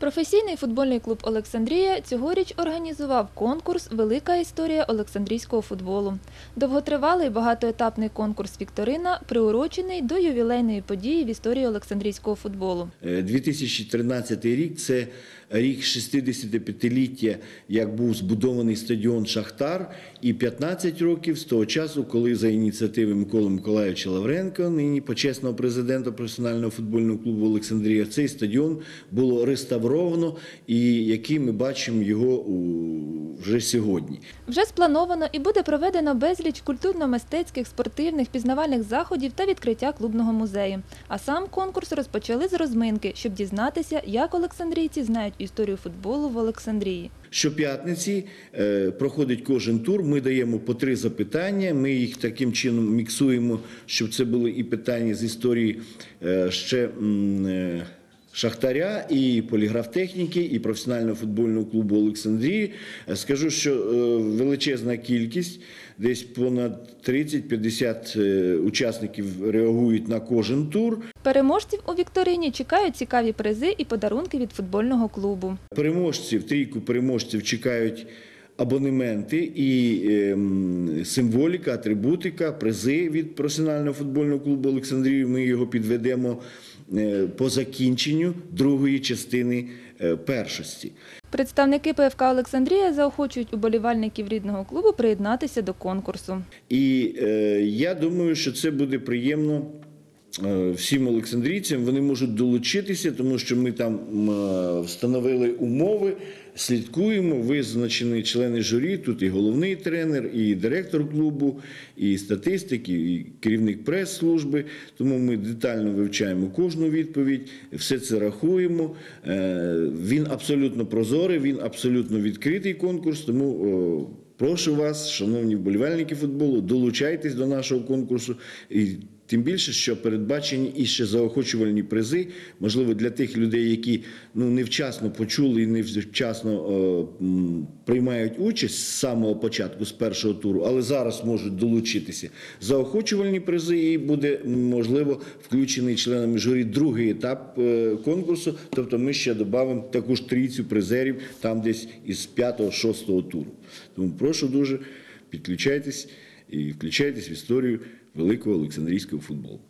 Професійний футбольний клуб Олександрія цьогоріч організував конкурс Велика історія Олександрійського футболу. Довготривалий багатоетапний конкурс Вікторина приурочений до ювілейної події в історії Олександрійського футболу. Е, 2013 рік це рік 65-ліття, як був збудований стадіон Шахтар, і 15 років з того часу, коли за ініціативи Миколи Миколаївича Лавренка, нині почесного президента професіонального футбольного клубу Олександрія, цей стадіон було реставровано, і який ми бачимо його вже сьогодні. Вже сплановано і буде проведено безліч культурно-мистецьких, спортивних, пізнавальних заходів та відкриття клубного музею. А сам конкурс розпочали з розминки, щоб дізнатися, як олександрійці знають історію футболу в Олександрії. Щоп'ятниці е, проходить кожен тур. Ми даємо по три запитання. Ми їх таким чином міксуємо, щоб це були і питання з історії е, ще. Шахтаря і поліграфтехніки, і професіонального футбольного клубу Олександрії. Е, Скажу, що е, величезна кількість, десь понад 30-50 е, учасників реагують на кожен тур. Переможців у Вікторині чекають цікаві призи і подарунки від футбольного клубу. Переможців, трійку переможців чекають абонементи і ем, символіка, атрибутика, призи від професіонального футбольного клубу Олександрії. Ми його підведемо е, по закінченню другої частини е, першості. Представники ПФК Олександрія заохочують уболівальників рідного клубу приєднатися до конкурсу. І е, я думаю, що це буде приємно всім олександрійцям. Вони можуть долучитися, тому що ми там е, встановили умови, слідкуємо. Визначені члени журі. Тут і головний тренер, і директор клубу, і статистик, і керівник прес-служби. Тому ми детально вивчаємо кожну відповідь, все це рахуємо. Е, Він абсолютно прозорий, він абсолютно відкритий конкурс. Тому Прошу вас, шановні вболівальники футболу, долучайтесь до нашого конкурсу. І тим більше, що передбачені і ще заохочувальні призи, можливо, для тих людей, які ну невчасно почули і невчасно е, приймають участь з самого початку, з першого туру, але зараз можуть долучитися. Заохочувальні призи і буде можливо включений членами журі другий етап е, конкурсу. Тобто ми ще додамо таку ж трійцю призерів там десь із 5-6 туру. Тому прошу дуже підключайтесь і включайтесь в історію великого олександрійського футболу.